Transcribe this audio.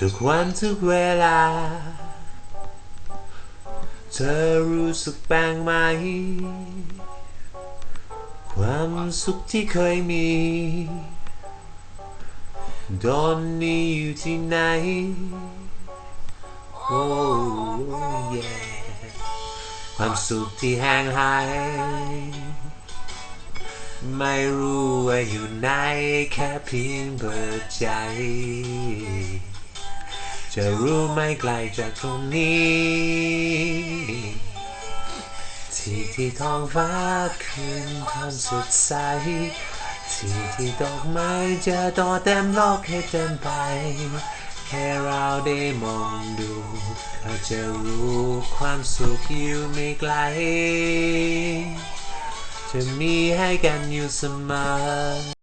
ทุกวันทุกเวลา เธอรู้สึกบ้างไหม ความสุขที่เคยมีตอนนี้อยู่ที่ไหน โอ้ ความสุขที่แห่างหาย ไม่รู้ว่าอยู่ไหนแค่เพียงเปิดใจ จะรู้ไม่ไกลจากตรงนี้ ที่ที่ท้องฟ้าคืนความสดใส ที่ที่ดอกไม้จะต่อเต็มโลกให้เต็มไป แค่เราได้มองดูเราจะรู้ความสุขอยู่ไม่ไกล จะมีให้กันอยู่เสมอ